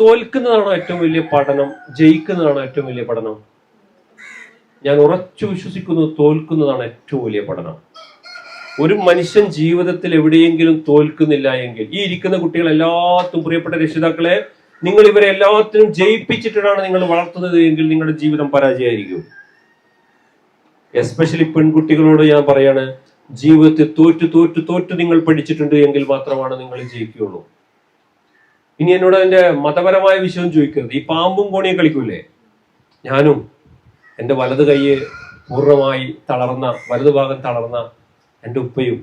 തോൽക്കുന്നതാണോ ഏറ്റവും വലിയ പഠനം? ജയിക്കുന്നതാണോ ഏറ്റവും വലിയ പഠനം? ഞാൻ ഉറച്ചു വിശ്വസിക്കുന്നു തോൽക്കുന്നതാണ് ഏറ്റവും വലിയ പഠനം. ഒരു മനുഷ്യൻ ജീവിതത്തിൽ എവിടെയെങ്കിലും തോൽക്കുന്നില്ല എങ്കിൽ ഈ ഇരിക്കുന്ന കുട്ടികൾ എല്ലാത്തും പ്രിയപ്പെട്ട രക്ഷിതാക്കളെ നിങ്ങൾ ഇവരെ എല്ലാത്തിനും ജയിപ്പിച്ചിട്ടാണ് നിങ്ങൾ വളർത്തുന്നത് എങ്കിൽ നിങ്ങളുടെ ജീവിതം പരാജയമായിരിക്കും. എസ്പെഷ്യലി പെൺകുട്ടികളോട് ഞാൻ പറയാണ് ജീവിതത്തിൽ തോറ്റു തോറ്റു തോറ്റു നിങ്ങൾ പഠിച്ചിട്ടുണ്ട് എങ്കിൽ മാത്രമാണ് നിങ്ങൾ ജയിക്കുകയുള്ളൂ. ഇനി എന്നോട് അതിന്റെ മതപരമായ വിഷയം ചോദിക്കരുത്. ഈ പാമ്പും കോണിയും കളിക്കൂലേ? ഞാനും എന്റെ വലത് കൈ പൂർണമായി തളർന്ന വലതു ഭാഗം തളർന്ന എന്റെ ഉപ്പയും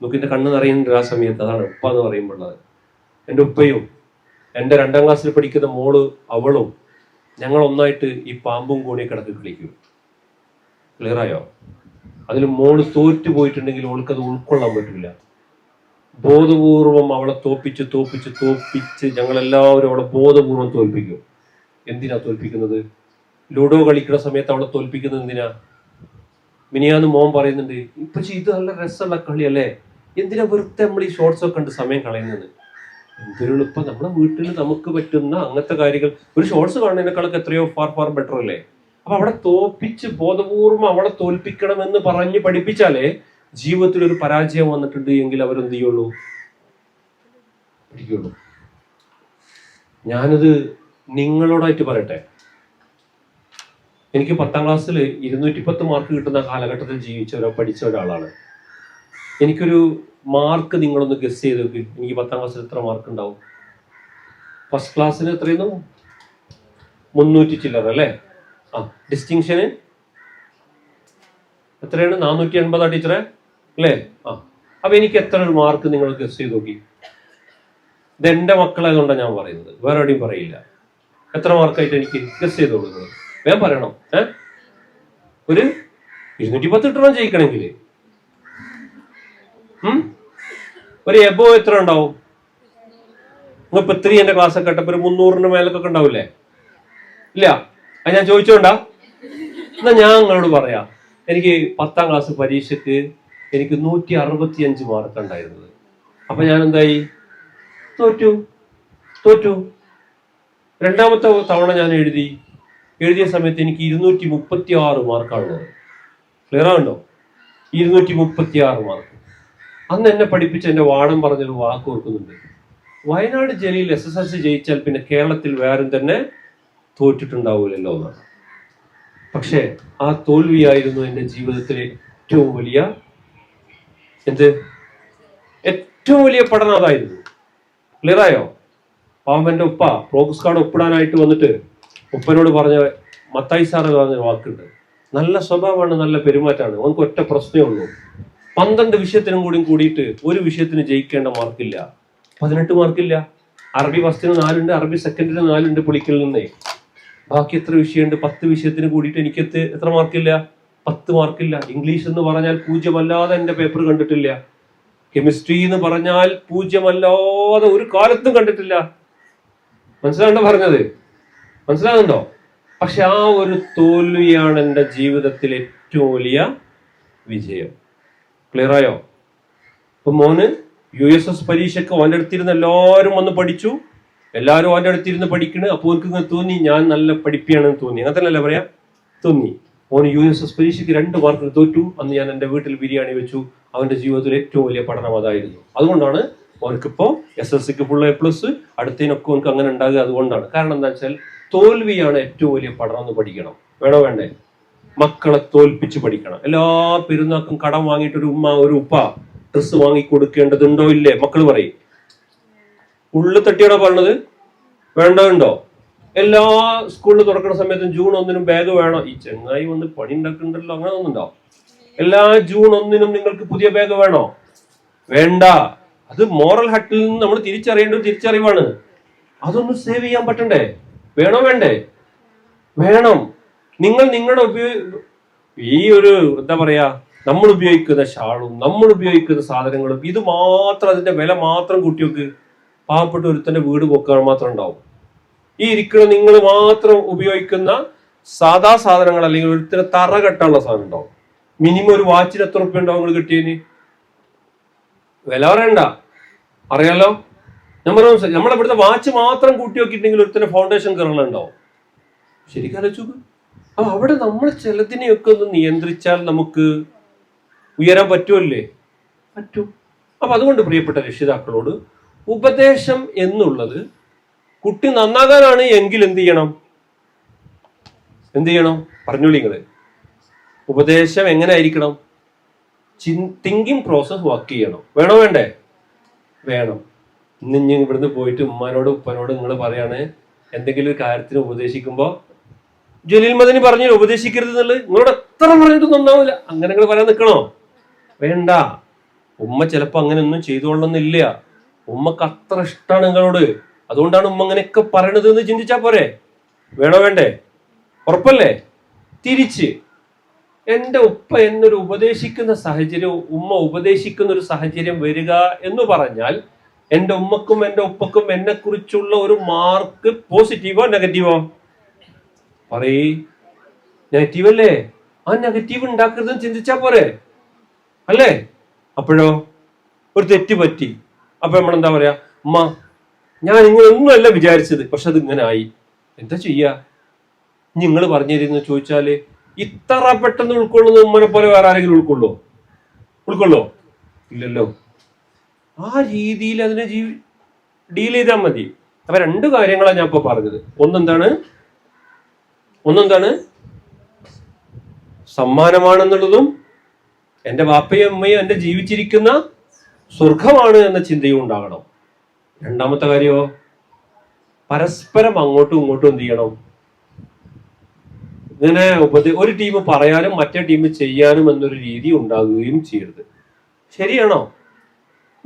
നോക്കിന്റെ കണ്ണ് നിറയുന്നുണ്ട് ആ സമയത്ത്. അതാണ് ഉപ്പ എന്ന് പറയുമ്പോഴത് എന്റെ ഉപ്പയും എന്റെ രണ്ടാം ക്ലാസ്സിൽ പഠിക്കുന്ന മോൾ അവളും ഞങ്ങൾ ഒന്നായിട്ട് ഈ പാമ്പും കോണിയെ കിടക്ക് കളിക്കും. ക്ലിയറായോ അതിൽ മോൾ തോറ്റു പോയിട്ടുണ്ടെങ്കിൽ ഓൾക്ക് അത് ഉൾക്കൊള്ളാൻ പറ്റില്ല ബോധപൂർവം അവളെ തോപ്പിച്ച് തോപ്പിച്ച് തോപ്പിച്ച് ഞങ്ങളെല്ലാവരും അവളെ ബോധപൂർവം തോൽപ്പിക്കും. എന്തിനാ തോൽപ്പിക്കുന്നത്? ലൂഡോ കളിക്കുന്ന സമയത്ത് അവളെ തോൽപ്പിക്കുന്നത് എന്തിനാ? മിനിയാന്ന് മോൻ പറയുന്നുണ്ട് ഇപ്പൊ ഇത് നല്ല രസമുള്ള കളിയല്ലേ? എന്തിനാ വെറുതെ നമ്മൾ ഈ ഷോർട്സ് ഒക്കെ ഉണ്ട് സമയം കളയുന്നത്? എന്തൊരു ഇപ്പൊ നമ്മുടെ വീട്ടിൽ നമുക്ക് പറ്റുന്ന അങ്ങനത്തെ കാര്യങ്ങൾ. ഒരു ഷോർട്സ് കാണുന്നതിനേക്കാളൊക്കെ എത്രയോ ഫാർ ഫാർ ബെറ്റർ അല്ലേ? അപ്പൊ അവിടെ തോപ്പിച്ച് ബോധപൂർവം അവളെ തോൽപ്പിക്കണമെന്ന് പറഞ്ഞ് പഠിപ്പിച്ചാലേ ജീവിതത്തിൽ ഒരു പരാജയം വന്നിട്ടുണ്ട് എങ്കിൽ അവരെന്ത് ചെയ്യുള്ളൂ? പഠിക്കുള്ളൂ ഞാനത് നിങ്ങളോടായിട്ട് പറയട്ടെ. എനിക്ക് പത്താം ക്ലാസ്സിൽ ഇരുന്നൂറ്റി പത്ത് മാർക്ക് കിട്ടുന്ന കാലഘട്ടത്തിൽ ജീവിച്ച ഒരാൾ പഠിച്ച ഒരാളാണ്. എനിക്കൊരു മാർക്ക് നിങ്ങളൊന്ന് ഗസ് ചെയ്ത് നോക്കി. എനിക്ക് പത്താം ക്ലാസ്സിൽ എത്ര മാർക്ക് ഉണ്ടാവും? ഫസ്റ്റ് ക്ലാസ്സിന് എത്രയെന്നു? മുന്നൂറ്റി ചില്ലറ അല്ലേ? ആ ഡിസ്റ്റിങ്ഷന് എത്രയാണ്? നാനൂറ്റി എൺപതാ ടീച്ചറെ? അല്ലേ? ആ. അപ്പൊ എനിക്ക് എത്ര മാർക്ക് നിങ്ങൾ ഗസ് ചെയ്ത് നോക്കി. ഇത് എന്റെ മക്കളായതുകൊണ്ടാണ് ഞാൻ പറയുന്നത്. വേറെ എവിടെയും പറയില്ല. എത്ര മാർക്കായിട്ട് എനിക്ക് ഗസ് ചെയ്ത് കൊടുക്കുന്നത് വേഗം പറയണം. ഏ? ഒരു ഇരുന്നൂറ്റി പത്ത് കിട്ടണം ജയിക്കണമെങ്കിൽ? ഒരു എബോ എത്ര ഉണ്ടാവും? നിങ്ങൾ ഇപ്പൊ ഇത്രയും എന്റെ ക്ലാസ് ഒക്കെ ഇട്ടപ്പോ ഒരു മുന്നൂറിന്റെ മേലൊക്കെ ഉണ്ടാവില്ലേ? ഇല്ല. അത് ഞാൻ ചോദിച്ചോണ്ടാ. എന്നാ ഞാൻ നിങ്ങളോട് പറയാം. എനിക്ക് പത്താം ക്ലാസ് പരീക്ഷക്ക് എനിക്ക് നൂറ്റി അറുപത്തി അഞ്ച് മാർക്ക് ഉണ്ടായിരുന്നത്. അപ്പൊ ഞാൻ എന്തായി തോറ്റു. തോറ്റു. രണ്ടാമത്തെ തവണ ഞാൻ എഴുതി. എഴുതിയ സമയത്ത് എനിക്ക് ഇരുന്നൂറ്റി മുപ്പത്തി ആറ് മാർക്കാണുള്ളത് ക്ലിയർ ആണോ ഇരുന്നൂറ്റി മുപ്പത്തി ആറ് മാർക്ക് അന്ന് എന്നെ പഠിപ്പിച്ച എന്റെ വാടം പറഞ്ഞൊരു വാക്ക് ഓർക്കുന്നുണ്ട്. വയനാട് ജില്ലയിൽ എസ് എസ് എൽ സി ജയിച്ചാൽ പിന്നെ കേരളത്തിൽ വേറും തന്നെ തോറ്റിട്ടുണ്ടാവില്ലല്ലോ എന്നാണ്. പക്ഷേ ആ തോൽവിയായിരുന്നു എന്റെ ജീവിതത്തിലെ ഏറ്റവും വലിയ എന്ത്? ഏറ്റവും വലിയ പഠനം അതായിരുന്നു. ക്ലിയറായോ പാമ്പന്റെ ഉപ്പ പ്രോഗ്രസ് കാർഡ് ഒപ്പിടാനായിട്ട് വന്നിട്ട് ഉപ്പനോട് പറഞ്ഞ മത്തായി സാറ് പറഞ്ഞ വാക്കുണ്ട്. നല്ല സ്വഭാവമാണ് നല്ല പെരുമാറ്റമാണ്. അവനക്ക് ഒറ്റ പ്രശ്നമേ ഉള്ളൂ. പന്ത്രണ്ട് വിഷയത്തിനും കൂടി കൂടിയിട്ട് ഒരു വിഷയത്തിന് ജയിക്കേണ്ട മാർക്കില്ല. പതിനെട്ട് മാർക്കില്ല. അറബി ഫസ്റ്റിന് നാലുണ്ട് അറബി സെക്കൻഡിന് നാലുണ്ട് പുളിക്കൽ നിന്നേ. ബാക്കി എത്ര വിഷയമുണ്ട്? പത്ത് വിഷയത്തിന് കൂടിയിട്ട് എനിക്ക് എത്ര മാർക്കില്ല? പത്ത് മാർക്കില്ല. ഇംഗ്ലീഷ് എന്ന് പറഞ്ഞാൽ പൂജ്യമല്ലാതെ എന്റെ പേപ്പർ കണ്ടിട്ടില്ല. കെമിസ്ട്രി എന്ന് പറഞ്ഞാൽ പൂജ്യമല്ലാതെ ഒരു കാലത്തും കണ്ടിട്ടില്ല. മനസ്സിലാണ്ടോ പറഞ്ഞത്? മനസ്സിലാകുന്നുണ്ടോ? പക്ഷെ ആ ഒരു തോൽവിയാണ് എന്റെ ജീവിതത്തിലെ ഏറ്റവും വലിയ വിജയം. ക്ലിയർ ആയോ? ഇപ്പൊ മോന് യു എസ് എസ് പരീക്ഷയ്ക്ക് ഓന്റെ അടുത്തിരുന്ന് എല്ലാവരും വന്ന് പഠിച്ചു. എല്ലാവരും ഓന്റെ അടുത്തിരുന്ന് പഠിക്കണ്. അപ്പോൾ എനിക്ക് തോന്നി ഞാൻ നല്ല പഠിപ്പിയാണെന്ന് തോന്നി. അങ്ങനെ തന്നെയല്ലേ പറയാ? തോന്നി. ഓന് യു എസ് എസ് പരീക്ഷയ്ക്ക് രണ്ട് മാർക്കിന് തോറ്റു. അന്ന് ഞാൻ എന്റെ വീട്ടിൽ ബിരിയാണി വെച്ചു. അവന്റെ ജീവിതത്തിൽ ഏറ്റവും വലിയ പഠനം അതായിരുന്നു. അതുകൊണ്ടാണ് ഓനക്കിപ്പോൾ എസ് എസ് സിക്ക് ഫുൾ എ പ്ലസ് അടുത്തതിനൊക്കെ ഓനക്ക് അങ്ങനെ ഉണ്ടാകുക അതുകൊണ്ടാണ്. കാരണം എന്താ വെച്ചാൽ തോൽവിയാണ് ഏറ്റവും വലിയ പഠനം എന്ന് പഠിക്കണം. വേണോ വേണ്ടേ? മക്കളെ തോൽപ്പിച്ച് പഠിക്കണം. എല്ലാ പെരുന്നാക്കും കടം വാങ്ങിയിട്ട് ഒരു ഉമ്മ ഒരു ഉപ്പ ഡ്രസ്സ് വാങ്ങി കൊടുക്കേണ്ടതുണ്ടോ ഇല്ലേ? മക്കൾ പറയും. ഉള്ളു തട്ടിയാണോ പറഞ്ഞത്? വേണ്ടോ ഉണ്ടോ എല്ലാ സ്കൂളിൽ തുറക്കുന്ന സമയത്തും ജൂൺ ഒന്നിനും ബാഗ് വേണം. ഈ ചെങ്ങായി വന്ന് പണി ഉണ്ടാക്കുന്നുണ്ടല്ലോ അങ്ങനെ ഒന്നുണ്ടോ എല്ലാ ജൂൺ ഒന്നിനും നിങ്ങൾക്ക് പുതിയ ബാഗ് വേണോ? വേണ്ട. അത് മോറൽ ഹട്ടിൽ നിന്ന് നമ്മൾ തിരിച്ചറിയേണ്ട ഒരു തിരിച്ചറിവാണ്. അതൊന്ന് സേവ് ചെയ്യാൻ പറ്റണ്ടേ? വേണോ വേണ്ടേ? വേണം. നിങ്ങൾ നിങ്ങളുടെ ഉപയോഗ ഈ ഒരു എന്താ പറയാ നമ്മൾ ഉപയോഗിക്കുന്ന ഷാളും നമ്മൾ ഉപയോഗിക്കുന്ന സാധനങ്ങളും ഇത് മാത്രം അതിന്റെ വില മാത്രം കൂട്ടി പാവപ്പെട്ട ഒരുത്തന്റെ വീട് പൊക്കാൻ മാത്രം ഉണ്ടാവും. ഈ ഇരിക്കുന്ന നിങ്ങൾ മാത്രം ഉപയോഗിക്കുന്ന സാധാ സാധനങ്ങൾ അല്ലെങ്കിൽ ഒരുത്തര തറ കെട്ടാനുള്ള സാധനം ഉണ്ടാവും മിനിമം ഒരു വാച്ചിന് എത്ര റുപ്യ ഉണ്ടാവും നിങ്ങൾ കിട്ടിയതിന്? വില പറയണ്ട. അറിയാലോ? ഞാൻ പറഞ്ഞു നമ്മളിവിടുത്തെ വാച്ച് മാത്രം കൂട്ടി നോക്കിയിട്ടുണ്ടെങ്കിൽ ഒരുത്തിന് ഫൗണ്ടേഷൻ കയറലുണ്ടാവും ശരിക്കും ആലോചിച്ചു ആ അവിടെ നമ്മൾ ചിലതിനെയൊക്കെ ഒന്ന് നിയന്ത്രിച്ചാൽ നമുക്ക് ഉയരാൻ പറ്റുമല്ലേ? പറ്റും. അപ്പൊ അതുകൊണ്ട് പ്രിയപ്പെട്ട രക്ഷിതാക്കളോട് ഉപദേശം എന്നുള്ളത് കുട്ടി നന്നാകാനാണ് എങ്കിൽ എന്ത് ചെയ്യണം? എന്ത് ചെയ്യണം? പറഞ്ഞോളി നിങ്ങൾ. ഉപദേശം എങ്ങനെ ആയിരിക്കണം തിങ്കിങ് പ്രോസസ് വർക്ക് ചെയ്യണം. വേണോ വേണ്ടേ? വേണം. ഇന്ന് ഇനി ഇവിടുന്ന് പോയിട്ട് ഉമ്മാനോട് ഉപ്പനോട് നിങ്ങൾ പറയാണ് എന്തെങ്കിലും ഒരു കാര്യത്തിന് ഉപദേശിക്കുമ്പോൾ ജലീൽ മദനി പറഞ്ഞു ഉപദേശിക്കരുത് എന്നുള്ളത്? നിങ്ങളോട് എത്ര പറഞ്ഞിട്ട് നന്നാവില്ല അങ്ങനെ നിങ്ങൾ പറയാൻ നിൽക്കണോ വേണ്ട. ഉമ്മ ചിലപ്പോ അങ്ങനെ ഒന്നും ചെയ്തുകൊള്ളണമെന്നില്ല. ഉമ്മക്ക് അത്ര ഇഷ്ടമാണ് നിങ്ങളോട്. അതുകൊണ്ടാണ് ഉമ്മ അങ്ങനെയൊക്കെ പറയണത് എന്ന് ചിന്തിച്ചാ പോരെ? വേണോ വേണ്ടേ? ഉറപ്പല്ലേ? തിരിച്ച്. എന്റെ ഉപ്പ എന്നൊരു ഉപദേശിക്കുന്ന സാഹചര്യം ഉമ്മ ഉപദേശിക്കുന്ന ഒരു സാഹചര്യം വരിക എന്ന് പറഞ്ഞാൽ എന്റെ ഉമ്മക്കും എന്റെ ഉപ്പക്കും എന്നെ കുറിച്ചുള്ള ഒരു മാർക്ക് പോസിറ്റീവോ നെഗറ്റീവോ? പറയേ. നെഗറ്റീവ് അല്ലേ ആ നെഗറ്റീവ് ഉണ്ടാക്കരുതെന്ന് ചിന്തിച്ചാ പോരെ? അല്ലേ? അപ്പോഴോ? ഒരു തെറ്റ് പറ്റി. അപ്പൊ നമ്മളെന്താ പറയാ? ഉമ്മ ഞാൻ ഇങ്ങനെയൊന്നുമല്ല വിചാരിച്ചത് പക്ഷെ അത് ഇങ്ങനെ ആയി എന്താ ചെയ്യാ? നിങ്ങൾ പറഞ്ഞിരുന്നു ചോദിച്ചാൽ ഇത്ര പെട്ടെന്ന് ഉൾക്കൊള്ളുന്ന ഉമ്മനെ പോലെ വേറെ ആരെങ്കിലും ഉൾക്കൊള്ളോ ഉൾക്കൊള്ളോ? ഇല്ലല്ലോ. ആ രീതിയിൽ അതിനെ ജീവി ഡീൽ ചെയ്താൽ മതി. അപ്പൊ രണ്ട് കാര്യങ്ങളാണ് ഞാൻ ഇപ്പൊ പറഞ്ഞത്. ഒന്നെന്താണ്? ഒന്നെന്താണ്? സമ്മാനമാണെന്നുള്ളതും എന്റെ വാപ്പയും അമ്മയും എന്റെ ജീവിച്ചിരിക്കുന്ന സ്വർഗമാണ് എന്ന ചിന്തയും ഉണ്ടാകണം. രണ്ടാമത്തെ കാര്യമോ പരസ്പരം അങ്ങോട്ടും ഇങ്ങോട്ടും എന്ത് ചെയ്യണം? ഇങ്ങനെ ഉപദേ ഒരു ടീം പറയാനും മറ്റേ ടീം ചെയ്യാനും എന്നൊരു രീതി ഉണ്ടാകുകയും ചെയ്യരുത്. ശരിയാണോ?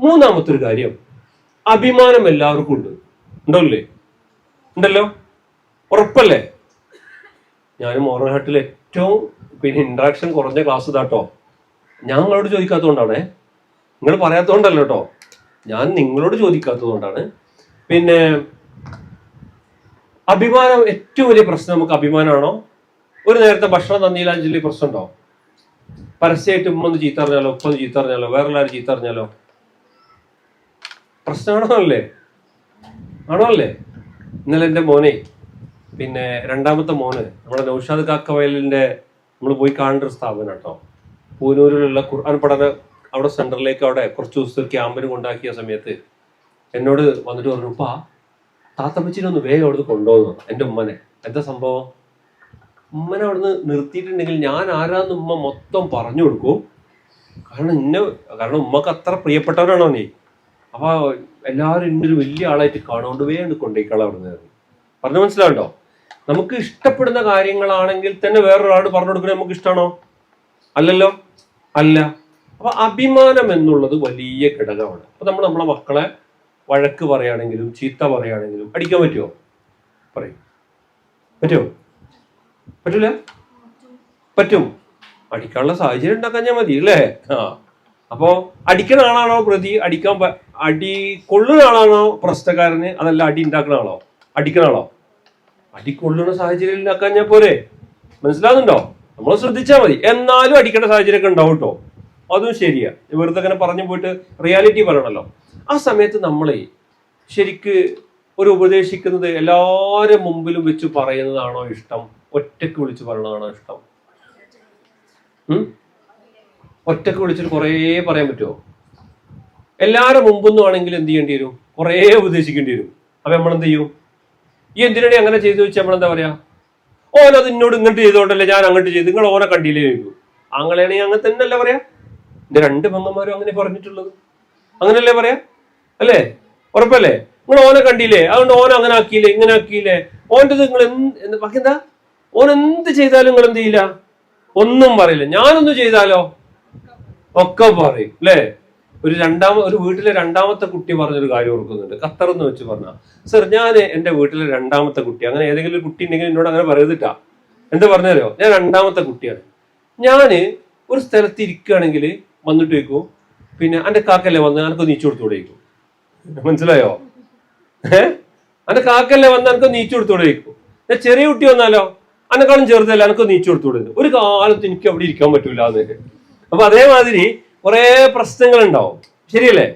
മൂന്നാമത്തെ ഒരു കാര്യം. അഭിമാനം എല്ലാവർക്കും ഉണ്ട്. ഉണ്ടല്ലേ? ഉണ്ടല്ലോ? ഉറപ്പല്ലേ? ഞാനും മോറൻഹാട്ടിൽ ഏറ്റവും പിന്നെ ഇൻട്രാക്ഷൻ കുറഞ്ഞ ക്ലാസ് ഇതാട്ടോ. ഞാൻ നിങ്ങളോട് ചോദിക്കാത്തതുകൊണ്ടാണേ. നിങ്ങൾ പറയാത്തതുകൊണ്ടല്ലോ കേട്ടോ. ഞാൻ നിങ്ങളോട് ചോദിക്കാത്തതുകൊണ്ടാണ്. പിന്നെ അഭിമാനം ഏറ്റവും വലിയ പ്രശ്നം നമുക്ക് അഭിമാനമാണോ? ഒരു നേരത്തെ ഭക്ഷണം പ്രശ്നമുണ്ടോ പ്രശ്നം ഉണ്ടോ പരസ്യമായിട്ട് ഉമ്മ ഒന്ന് ഉപ്പൊന്ന് ചീത്തറിഞ്ഞാലോ ഉപ്പ ഒന്ന് ചീത്ത അറിഞ്ഞാലോ വേറെ എല്ലാവരും ചീത്ത പ്രശ്നമാണോ അല്ലേ? ആണോ അല്ലേ? ഇന്നലെ എന്റെ മോനെ പിന്നെ രണ്ടാമത്തെ മോന് നമ്മുടെ നൗഷാദ് കാക്കവയലിന്റെ നമ്മൾ പോയി കാണേണ്ട ഒരു സ്ഥാപനം കേട്ടോ. പൂനൂരിലുള്ള ഖുർആൻ പഠന അവിടെ സെന്ററിലേക്ക് അവിടെ കുറച്ച് ദിവസത്തെ ക്യാമ്പിന് കൊണ്ടാക്കിയ സമയത്ത് എന്നോട് വന്നിട്ട് പറഞ്ഞു ഉപ്പാ താത്തമ്മച്ചിനെ ഒന്ന് വേഗം അവിടുന്ന് കൊണ്ടുപോകുന്നു എന്റെ ഉമ്മനെ. എന്താ സംഭവം? ഉമ്മനെ അവിടുന്ന് നിർത്തിയിട്ടുണ്ടെങ്കിൽ ഞാൻ ആരാന്ന് ഉമ്മ മൊത്തം പറഞ്ഞു കൊടുക്കും. കാരണം ഇന്ന കാരണം ഉമ്മക്ക് അത്ര പ്രിയപ്പെട്ടവരാണോ നീ? അപ്പോൾ എല്ലാവരും ഇന്നൊരു വലിയ ആളായിട്ട് കാണുകൊണ്ട് വേഗം അവിടെ അവിടുന്ന് പറഞ്ഞു. മനസ്സിലാവണ്ടോ? നമുക്ക് ഇഷ്ടപ്പെടുന്ന കാര്യങ്ങളാണെങ്കിൽ തന്നെ വേറൊരാളോട് പറഞ്ഞു കൊടുക്കുന്നത് നമുക്ക് ഇഷ്ടമാണോ അല്ലല്ലോ? അല്ല. അപ്പൊ അഭിമാനം എന്നുള്ളത് വലിയ ഘടകമാണ്. അപ്പൊ നമ്മൾ നമ്മളെ മക്കളെ വഴക്ക് പറയുകയാണെങ്കിലും ചീത്ത പറയുകയാണെങ്കിലും അടിക്കാൻ പറ്റുമോ പറയും. പറ്റുമോ പറ്റൂല? പറ്റും. അടിക്കാനുള്ള സാഹചര്യം ഉണ്ടാക്കാൻ ഞാൻ മതി അല്ലേ? ആ. അപ്പോ അടിക്കുന്ന ആളാണോ പ്രതി? അടിക്കാൻ അടി കൊള്ളുന്ന ആളാണോ പ്രശ്നക്കാരന്? അതല്ല അടി ഉണ്ടാക്കുന്ന ആളോ? അടിക്കുന്ന ആളോ? അടി കൊള്ളുന്ന സാഹചര്യം ഉണ്ടാക്കാൻ ഞാൻ പോരെ. മനസ്സിലാകുന്നുണ്ടോ നമ്മൾ ശ്രദ്ധിച്ചാൽ മതി. എന്നാലും അടിക്കേണ്ട സാഹചര്യമൊക്കെ ഉണ്ടാവും കേട്ടോ. അതും ശരിയാ. വെറുതെ അങ്ങനെ പറഞ്ഞു പോയിട്ട് റിയാലിറ്റി പറയണല്ലോ. ആ സമയത്ത് നമ്മളെ ശരിക്ക് ഒരു ഉപദേശിക്കുന്നത് എല്ലാവരും മുമ്പിലും വെച്ച് പറയുന്നതാണോ ഇഷ്ടം? ഒറ്റയ്ക്ക് വിളിച്ച് പറയണതാണോ ഇഷ്ടം? ഒറ്റയ്ക്ക് വിളിച്ചിട്ട് കുറേ പറയാൻ പറ്റുമോ എല്ലാവരും മുമ്പൊന്നും ആണെങ്കിൽ എന്ത് ചെയ്യേണ്ടി വരും? കുറേ ഉപദേശിക്കേണ്ടി വരും. അപ്പൊ നമ്മൾ എന്ത് ചെയ്യും? ഈ എന്തിനാണ് അങ്ങനെ ചെയ്തു വെച്ചാൽ നമ്മൾ എന്താ പറയാ? ഓനത് അത് എന്നോട് ഇങ്ങോട്ട് ചെയ്തോണ്ടല്ലേ ഞാൻ അങ്ങോട്ട് ചെയ്തു. നിങ്ങൾ ഓനെ കണ്ടില്ലേ ചോദിക്കും. അങ്ങനെയാണെങ്കിൽ അങ്ങനെ തന്നെ അല്ല പറയാ? എന്റെ രണ്ട് പെങ്ങന്മാരും അങ്ങനെ പറഞ്ഞിട്ടുള്ളത്. അങ്ങനല്ലേ പറയാ? അല്ലേ? ഉറപ്പല്ലേ? നിങ്ങൾ ഓനെ കണ്ടില്ലേ? അതുകൊണ്ട് ഓനെ അങ്ങനെ ആക്കിയില്ലേ ഇങ്ങനെ ആക്കിയില്ലേ? ഓന്റെ നിങ്ങൾ എന്ത് ബാക്കി എന്താ? ഓൻ എന്ത് ചെയ്താലും നിങ്ങൾ എന്ത് ചെയ്യില്ല? ഒന്നും പറയില്ല. ഞാനൊന്നും ചെയ്താലോ? ഒക്കെ പറയും. അല്ലേ? ഒരു രണ്ടാമ ഒരു വീട്ടിലെ രണ്ടാമത്തെ കുട്ടി പറഞ്ഞൊരു കാര്യം ഓർക്കുന്നുണ്ട്. ഖത്തർ എന്ന് വെച്ച് പറഞ്ഞ സർ ഞാൻ എന്റെ വീട്ടിലെ രണ്ടാമത്തെ കുട്ടി. അങ്ങനെ ഏതെങ്കിലും ഒരു കുട്ടി ഉണ്ടെങ്കിൽ എന്നോട് അങ്ങനെ പറയരുതിട്ടാ. എന്താ പറഞ്ഞാലോ ഞാൻ രണ്ടാമത്തെ കുട്ടിയാണ്. ഞാൻ ഒരു സ്ഥലത്ത് ഇരിക്കുകയാണെങ്കിൽ വന്നിട്ട് ചോദിക്കും പിന്നെ എന്റെ കാക്കല്ലേ വന്ന് എനിക്ക് നീച്ചു കൊടുത്തോടെ ചോദിക്കും മനസ്സിലായോ? ഏഹ് എന്റെ കാക്കല്ലേ വന്ന് എനിക്ക് നീച്ചു കൊടുത്തോടെ ചോദിക്കും ഞാൻ ചെറിയ കുട്ടി വന്നാലോ? അന്നെക്കാളും ചെറുതല്ല എനിക്ക് നീച്ചു കൊടുത്തോടെ ഒരു കാലത്ത് എനിക്ക് അവിടെ ഇരിക്കാൻ പറ്റൂല എന്നൊക്കെ. അപ്പൊ അതേമാതിരി കുറേ പ്രശ്നങ്ങൾ ഉണ്ടാവും ശരിയല്ലേ?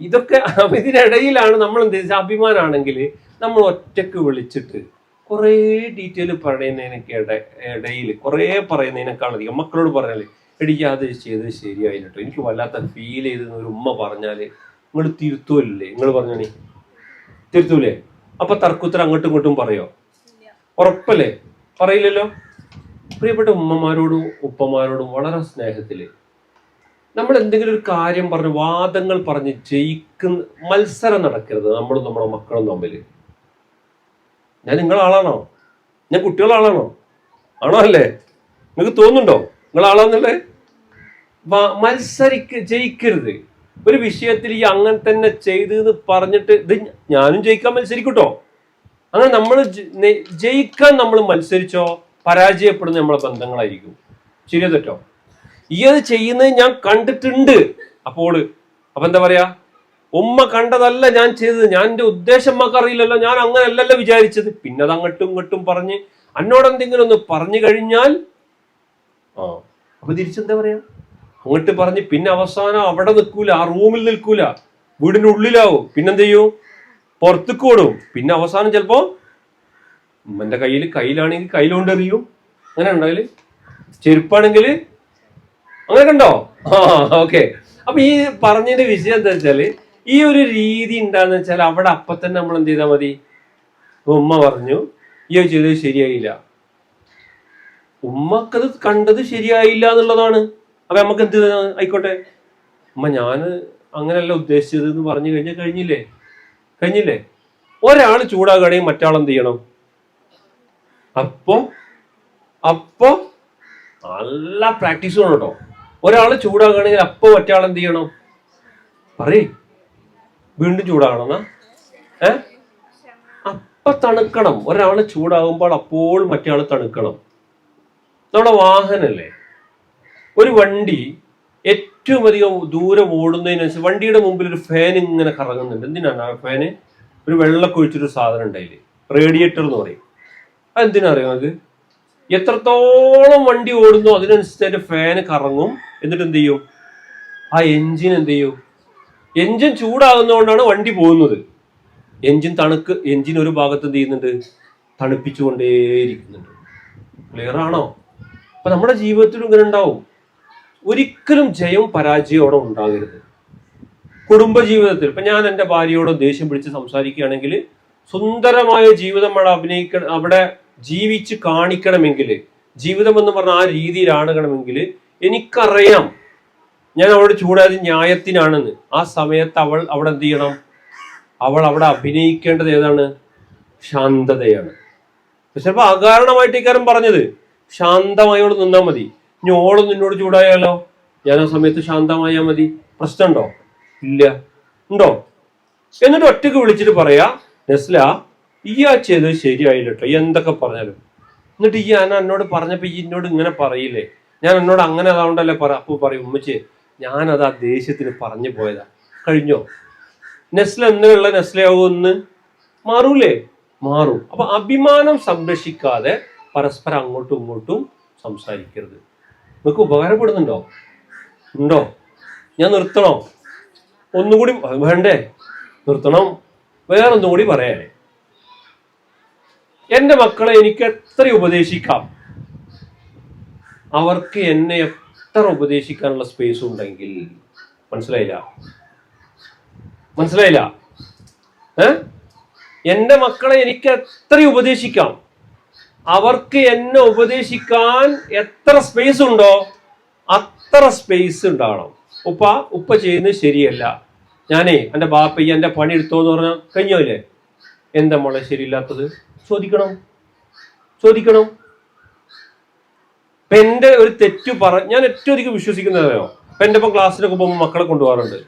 ഇതൊക്കെ ഇതിനിടയിലാണ് നമ്മൾ എന്ത് അഭിമാനാണെങ്കിൽ നമ്മൾ ഒറ്റയ്ക്ക് വിളിച്ചിട്ട് കുറേ ഡീറ്റെയിൽ പറയുന്നതിനൊക്കെ ഇട ഇടയിൽ കുറേ പറയുന്നതിനേക്കാളധികം മക്കളോട് പറഞ്ഞാൽ എടിക്ക് അത് ചെയ്തത് ശരിയായില്ല കേട്ടോ. എനിക്ക് വല്ലാത്ത ഫീൽ ചെയ്തെന്ന് ഒരു ഉമ്മ പറഞ്ഞാൽ നിങ്ങൾ തിരുത്തുമല്ലേ നിങ്ങൾ പറഞ്ഞാണി തിരുത്തൂലേ? അപ്പൊ തർക്കുത്തരം അങ്ങോട്ടും ഇങ്ങോട്ടും പറയോ? ഉറപ്പല്ലേ? പറയില്ലല്ലോ? പ്രിയപ്പെട്ട ഉമ്മമാരോടും ഉപ്പമാരോടും വളരെ സ്നേഹത്തിൽ. നമ്മൾ എന്തെങ്കിലും ഒരു കാര്യം പറഞ്ഞ് വാദങ്ങൾ പറഞ്ഞ് ജയിക്കുന്ന മത്സരം നടക്കരുത്. നമ്മളും നമ്മുടെ മക്കളും തമ്മിൽ ഞാൻ നിങ്ങളാളാണോ? ഞാൻ കുട്ടികളാളാണോ? ആണോ അല്ലേ? നിങ്ങൾക്ക് തോന്നുന്നുണ്ടോ? വ- മത്സരിക്ക ജയിക്കരുത്. ഒരു വിഷയത്തിൽ ഈ അങ്ങനെ തന്നെ ചെയ്തു എന്ന് പറഞ്ഞിട്ട് ഇത് ഞാനും ജയിക്കാൻ മത്സരിക്കൂട്ടോ. അങ്ങനെ നമ്മൾ ജയിക്കാൻ നമ്മൾ മത്സരിച്ചോ പരാജയപ്പെടുന്ന നമ്മളെ ബന്ധങ്ങളായിരിക്കും. ശരിയോ തെറ്റോ? ഈ അത് ചെയ്യുന്നത് ഞാൻ കണ്ടിട്ടുണ്ട്. അപ്പോൾ അപ്പൊ എന്താ പറയാ? ഉമ്മ കണ്ടതല്ല ഞാൻ ചെയ്തത്. ഞാൻ എന്റെ ഉദ്ദേശം അറിയില്ലല്ലോ. ഞാൻ അങ്ങനെ അല്ലല്ലോ വിചാരിച്ചത്. പിന്നെ അത് അങ്ങോട്ടും ഇങ്ങോട്ടും പറഞ്ഞ് എന്നോട് എന്തെങ്കിലും ഒന്ന് പറഞ്ഞു കഴിഞ്ഞാൽ അപ്പൊ തിരിച്ചെന്താ പറയാ? അങ്ങോട്ട് പറഞ്ഞ് പിന്നെ അവസാനം അവിടെ നിൽക്കൂല ആ റൂമിൽ നിൽക്കൂല. വീടിന്റെ ഉള്ളിലാവും. പിന്നെന്ത് ചെയ്യും പുറത്തേക്ക് ഓടും. പിന്നെ അവസാനം ചിലപ്പോ ഉമ്മന്റെ കയ്യിൽ കയ്യിലാണെങ്കിൽ കയ്യിലുകൊണ്ട് എറിയും. അങ്ങനെ ഉണ്ടെങ്കിൽ ചെരുപ്പാണെങ്കിൽ അങ്ങനെ കണ്ടോ? ആ ഓക്കെ. അപ്പൊ ഈ പറഞ്ഞതിന്റെ വിഷയം എന്താ വെച്ചാൽ ഈ ഒരു രീതി ഉണ്ടാന്ന് വെച്ചാൽ അവിടെ അപ്പൊ തന്നെ നമ്മൾ എന്ത് ചെയ്താൽ മതി? ഉമ്മ പറഞ്ഞു ഈ ചെയ്തത് ശരിയായില്ല. ഉമ്മക്കത് കണ്ടത് ശരിയായില്ല എന്നുള്ളതാണ്. അപ്പൊ നമുക്ക് എന്ത് ആയിക്കോട്ടെ? ഉമ്മ ഞാൻ അങ്ങനെയല്ല ഉദ്ദേശിച്ചത് എന്ന് പറഞ്ഞു കഴിഞ്ഞാൽ കഴിഞ്ഞില്ലേ? കഴിഞ്ഞില്ലേ? ഒരാൾ ചൂടാകുകയാണെങ്കിൽ മറ്റാൾ എന്ത് ചെയ്യണം? അപ്പോ അപ്പോ നല്ല പ്രാക്ടീസ് വേണം കേട്ടോ. ഒരാൾ ചൂടാകുകയാണെങ്കിൽ അപ്പോ മറ്റാൾ എന്ത് ചെയ്യണം? പറയേ. വീണ്ടും ചൂടാകണം ഏ? അപ്പൊ തണുക്കണം. ഒരാൾ ചൂടാകുമ്പോൾ അപ്പോൾ മറ്റേ തണുക്കണം. നമ്മുടെ വാഹനല്ലേ? ഒരു വണ്ടി ഏറ്റവും അധികം ദൂരം ഓടുന്നതിനനുസരിച്ച് വണ്ടിയുടെ മുമ്പിൽ ഒരു ഫാൻ ഇങ്ങനെ കറങ്ങുന്നുണ്ട്. എന്തിനാണ് ആ ഫാന് ഒരു വെള്ളമൊക്കെ ഒഴിച്ചൊരു സാധനം ഉണ്ടായില്ലേ റേഡിയേറ്റർ എന്ന് പറയും. അതെന്തിനാ അറിയാം അത്? എത്രത്തോളം വണ്ടി ഓടുന്നു അതിനനുസരിച്ച് ഫാന് കറങ്ങും. എന്നിട്ട് എന്ത് ചെയ്യും? ആ എഞ്ചിൻ എന്ത് ചെയ്യും? എഞ്ചിൻ ചൂടാകുന്നതുകൊണ്ടാണ് വണ്ടി പോകുന്നത്. എഞ്ചിൻ തണുക്ക് എഞ്ചിൻ ഒരു ഭാഗത്ത് എന്ത് ചെയ്യുന്നുണ്ട്? തണുപ്പിച്ചുകൊണ്ടേയിരിക്കുന്നുണ്ട്. ക്ലിയർ ആണോ? അപ്പൊ നമ്മുടെ ജീവിതത്തിലും ഇങ്ങനെ ഉണ്ടാവും. ഒരിക്കലും ജയവും പരാജയവും ഉണ്ടാകരുത്. കുടുംബ ജീവിതത്തിൽ ഇപ്പൊ ഞാൻ എന്റെ ഭാര്യയോട് ദേഷ്യം പിടിച്ച് സംസാരിക്കുകയാണെങ്കിൽ സുന്ദരമായ ജീവിതം അവിടെ അഭിനയിക്കണം അവിടെ ജീവിച്ച് കാണിക്കണമെങ്കിൽ ജീവിതം എന്ന് പറഞ്ഞ ആ രീതിയിലാണണമെങ്കിൽ എനിക്കറിയാം ഞാൻ അവളോട് ചൂടായത് ന്യായത്തിനാണെന്ന്. ആ സമയത്ത് അവൾ അവിടെ എന്ത് ചെയ്യണം? അവൾ അവിടെ അഭിനയിക്കേണ്ടത് ഏതാണ്? ശാന്തതയാണ്. പക്ഷെ അപ്പൊ അകാരണമായിട്ട് ഇക്കാരം പറഞ്ഞത് ശാന്തമായോട് നിന്നാൽ മതി. ഇനി ഓൾ നിന്നോട് ചൂടായാലോ? ഞാൻ ആ സമയത്ത് ശാന്തമായാൽ മതി? പ്രശ്നമുണ്ടോ? ഇല്ല. ഉണ്ടോ? എന്നിട്ട് ഒറ്റയ്ക്ക് വിളിച്ചിട്ട് പറയാ നെസ്ല ഈ ആ ചെയ്തത് എന്തൊക്കെ പറഞ്ഞാലും. എന്നിട്ട് ഈ ഞാൻ എന്നോട് പറഞ്ഞപ്പോ ഈ എന്നോട് ഇങ്ങനെ പറയില്ലേ? ഞാൻ എന്നോട് അങ്ങനെ അതാവണ്ടല്ലേ പറ. അപ്പൊ പറയും ഉമ്മച്ചേ ഞാനത് ആ ദേഷ്യത്തിന് പറഞ്ഞു പോയതാ. കഴിഞ്ഞോ? നെസ്ല എന്നുള്ള നെസ്ലയാവുമെന്ന് മാറൂലേ. മാറും. അപ്പൊ അഭിമാനം സംരക്ഷിക്കാതെ പരസ്പരം അങ്ങോട്ടും ഇങ്ങോട്ടും സംസാരിക്കരുത്. നിങ്ങൾക്ക് ഉപകാരപ്പെടുന്നുണ്ടോ? ഉണ്ടോ? ഞാൻ നിർത്തണോ. ഒന്നുകൂടി വേണ്ടേ? നിർത്തണം. വേറൊന്നും കൂടി പറയാനേ. എന്റെ മക്കളെ എനിക്ക് എത്ര ഉപദേശിക്കാം? അവർക്ക് എന്നെ എത്ര ഉപദേശിക്കാനുള്ള സ്പേസ് ഉണ്ടെങ്കിൽ മനസ്സിലായില്ല? മനസ്സിലായില്ല? ഏ? എന്റെ മക്കളെ എനിക്ക് എത്ര ഉപദേശിക്കാം? അവർക്ക് എന്നെ ഉപദേശിക്കാൻ എത്ര സ്പേസ് ഉണ്ടോ അത്ര സ്പേസ് ഉണ്ടാവണം. ഉപ്പ ഉപ്പ ചെയ്യുന്നത് ശരിയല്ല. ഞാനേ എന്റെ ബാപ്പയ്യ എന്റെ പണി എടുത്തോ എന്ന് പറഞ്ഞാൽ കഴിഞ്ഞോല്ലേ എന്താ മോളെ ശരിയില്ലാത്തത്? ചോദിക്കണം. ചോദിക്കണം. ഇപ്പൊ എന്റെ ഒരു തെറ്റു പറ ഞാൻ ഏറ്റവും അധികം വിശ്വസിക്കുന്നതോ ഇപ്പൊ എന്റെ ഇപ്പം ക്ലാസ്സിലൊക്കെ പോകുമ്പോൾ മക്കളെ കൊണ്ടുപോകാറുണ്ട്.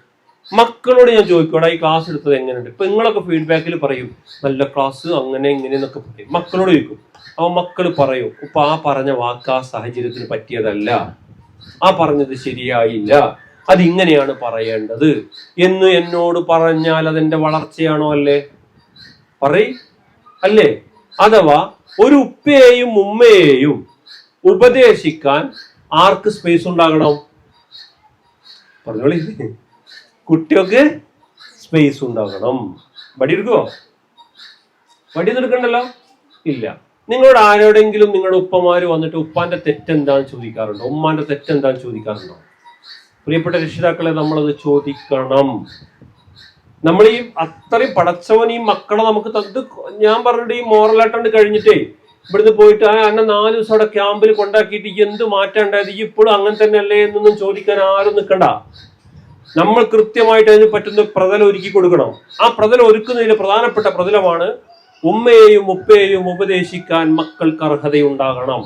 മക്കളോട് ഞാൻ ചോദിക്കോടാ ഈ ക്ലാസ് എടുത്തത് എങ്ങനെയുണ്ട്? ഇപ്പൊ നിങ്ങളൊക്കെ ഫീഡ്ബാക്കിൽ പറയും നല്ല ക്ലാസ് അങ്ങനെ ഇങ്ങനെ എന്നൊക്കെ പറയും. മക്കളോട് ചോദിക്കും. അപ്പൊ മക്കൾ പറയും ഇപ്പൊ ആ പറഞ്ഞ വാക്ക് ആ സാഹചര്യത്തിന് പറ്റിയതല്ല. ആ പറഞ്ഞത് ശരിയായില്ല. അതിങ്ങനെയാണ് പറയേണ്ടത്. എന്ന് എന്നോട് പറഞ്ഞാൽ അതെന്റെ വളർച്ചയാണോ അല്ലേ? പറയ്. അല്ലേ? അഥവാ ഒരു ഉപ്പയെയും ഉമ്മയെയും ഉപദേശിക്കാൻ ആർക്ക് സ്പേസ് ഉണ്ടാകണം? പറഞ്ഞോളി. കുട്ടികൾക്ക് സ്പേസ് ഉണ്ടാകണം. വടി എടുക്കുവോ വടി എടുക്കണ്ടല്ലോ? ഇല്ല. നിങ്ങളോട് ആരോടെങ്കിലും നിങ്ങളുടെ ഉപ്പമാര് വന്നിട്ട് ഉപ്പാന്റെ തെറ്റെന്താന്ന് ചോദിക്കാറുണ്ടോ? ഉമ്മാന്റെ തെറ്റെന്താന്ന് ചോദിക്കാറുണ്ടോ? പ്രിയപ്പെട്ട രക്ഷിതാക്കളെ നമ്മളത് ചോദിക്കണം. നമ്മൾ ഈ അത്രയും പടച്ചവൻ ഈ മക്കളെ നമുക്ക് തത് ഞാൻ പറഞ്ഞിട്ട് ഈ മോറലാട്ടണ്ട് കഴിഞ്ഞിട്ടേ ഇവിടുന്ന് പോയിട്ട് ആ അന്നെ നാല് ദിവസം അവിടെ ക്യാമ്പിൽ കൊണ്ടാക്കിയിട്ട് എന്ത് മാറ്റം ഉണ്ടായത്? ഈ ഇപ്പോഴും അങ്ങനെ തന്നെ അല്ലേ എന്നൊന്നും ചോദിക്കാൻ ആരും നിൽക്കണ്ട നമ്മൾ കൃത്യമായിട്ട് അതിന് പറ്റുന്ന പ്രതലം ഒരുക്കി കൊടുക്കണം. ആ പ്രതലം ഒരുക്കുന്നതിൽ പ്രധാനപ്പെട്ട പ്രതലമാണ് ഉമ്മയെയും ഉപ്പയെയും ഉപദേശിക്കാൻ മക്കൾക്ക് അർഹതയുണ്ടാകണം.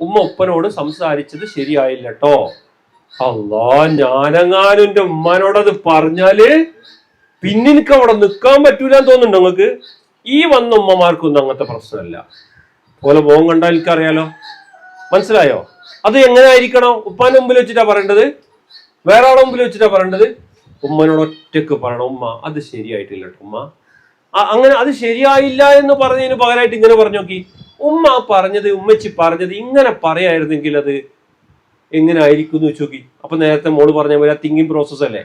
ഉമ്മ ഉപ്പനോട് സംസാരിച്ചത് ശരിയായില്ല കേട്ടോ അല്ലാ ഞാനങ്ങാനും എന്റെ ഉമ്മാനോടത് പറഞ്ഞാൽ പിന്നെ എനിക്ക് അവിടെ നിൽക്കാൻ പറ്റൂല തോന്നുന്നുണ്ടോ നിങ്ങൾക്ക്? ഈ വന്ന ഉമ്മമാർക്കൊന്നും അങ്ങനത്തെ പ്രശ്നമല്ല. പോലെ പോകും കണ്ടാൽ എനിക്കറിയാലോ. മനസ്സിലായോ? അത് എങ്ങനെ ആയിരിക്കണം ഉപ്പാന്റെ മുമ്പിൽ വെച്ചിട്ടാ പറയേണ്ടത്? വേറെ ആളെ മുമ്പിൽ വെച്ചിട്ടാ പറയേണ്ടത്? ഉമ്മനോട് ഒറ്റയ്ക്ക് പറയണം. ഉമ്മ അത് ശരിയായിട്ടില്ല ഉമ്മ. അങ്ങനെ അത് ശരിയായില്ല എന്ന് പറഞ്ഞതിന് പകരമായിട്ട് ഇങ്ങനെ പറഞ്ഞു നോക്കി. ഉമ്മ പറഞ്ഞത് ഉമ്മച്ചി പറഞ്ഞത് ഇങ്ങനെ പറയായിരുന്നെങ്കിൽ അത് എങ്ങനെ ആയിരിക്കും എന്ന് വെച്ച് നോക്കി. അപ്പൊ നേരത്തെ മോൾ പറഞ്ഞ പോലെ തിങ്കിങ് പ്രോസസ് അല്ലേ?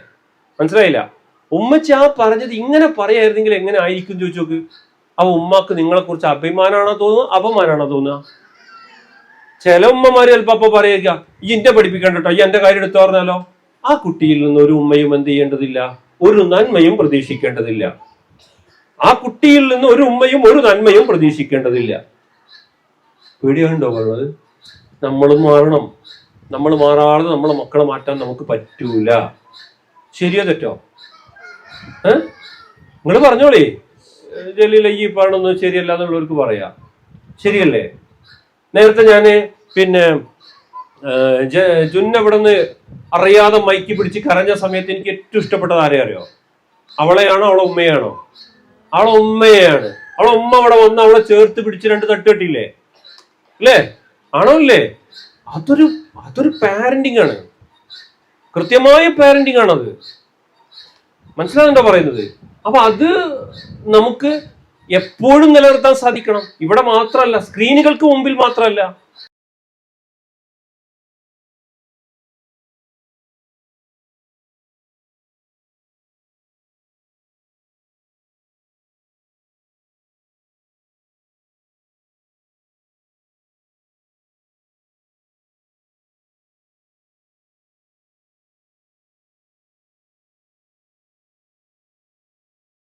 മനസ്സിലായില്ല? ഉമ്മച്ചി ആ പറഞ്ഞത് ഇങ്ങനെ പറയായിരുന്നെങ്കിൽ എങ്ങനെ ആയിരിക്കും എന്ന് ചോദിച്ചു നോക്ക്. അപ്പൊ ഉമ്മക്ക് നിങ്ങളെ കുറിച്ച് അഭിമാനമാണോ തോന്നുക അപമാനമാണോ തോന്നുക? ചില ഉമ്മമാര് ചിലപ്പോ അപ്പൊ പറയുക ഈ എന്റെ പഠിപ്പിക്കണ്ടോ ഈ എന്റെ കാര്യം എടുത്തു പറഞ്ഞാലോ? ആ കുട്ടിയിൽ നിന്ന് ഒരു ഉമ്മയും എന്ത് ചെയ്യേണ്ടതില്ല ഒരു നന്മയും പ്രതീക്ഷിക്കേണ്ടതില്ല. ആ കുട്ടിയിൽ നിന്ന് ഒരു ഉമ്മയും ഒരു നന്മയും പ്രതീക്ഷിക്കേണ്ടതില്ല. പേടിയുണ്ടോ പറഞ്ഞത് നമ്മൾ മാറണം. നമ്മൾ മാറാതെ നമ്മളെ മക്കളെ മാറ്റാൻ നമുക്ക് പറ്റൂല. ശരിയോ തെറ്റോ? നിങ്ങൾ പറഞ്ഞോളേ. ജലീല ഈ പറയണൊന്നും ശരിയല്ല എന്നുള്ളവർക്ക് പറയാം. ശരിയല്ലേ? നേരത്തെ ഞാൻ പിന്നെ ജുന്നവിടെ നിന്ന് അറിയാതെ മൈക്ക് പിടിച്ച് കരഞ്ഞ സമയത്ത് എനിക്ക് ഏറ്റവും ഇഷ്ടപ്പെട്ടത് ആരെ അറിയോ? അവളെയാണോ അവളെ ഉമ്മയാണോ? അവളെ ഉമ്മയാണ്. അവളെ ഉമ്മ അവിടെ വന്ന് അവളെ ചേർത്ത് പിടിച്ച് രണ്ട് തട്ട് കെട്ടിയില്ലേ? അല്ലേ ആണോ ഇല്ലേ അതൊരു അതൊരു പാരന്റിങ് ആണ്. കൃത്യമായ പാരന്റിങ് ആണത്. മനസ്സിലാകുന്നുണ്ടോ പറയുന്നത്? അപ്പൊ അത് നമുക്ക് എപ്പോഴും നിലനിർത്താൻ സാധിക്കണം. ഇവിടെ മാത്രമല്ല സ്ക്രീനുകൾക്ക് മുമ്പിൽ മാത്രമല്ല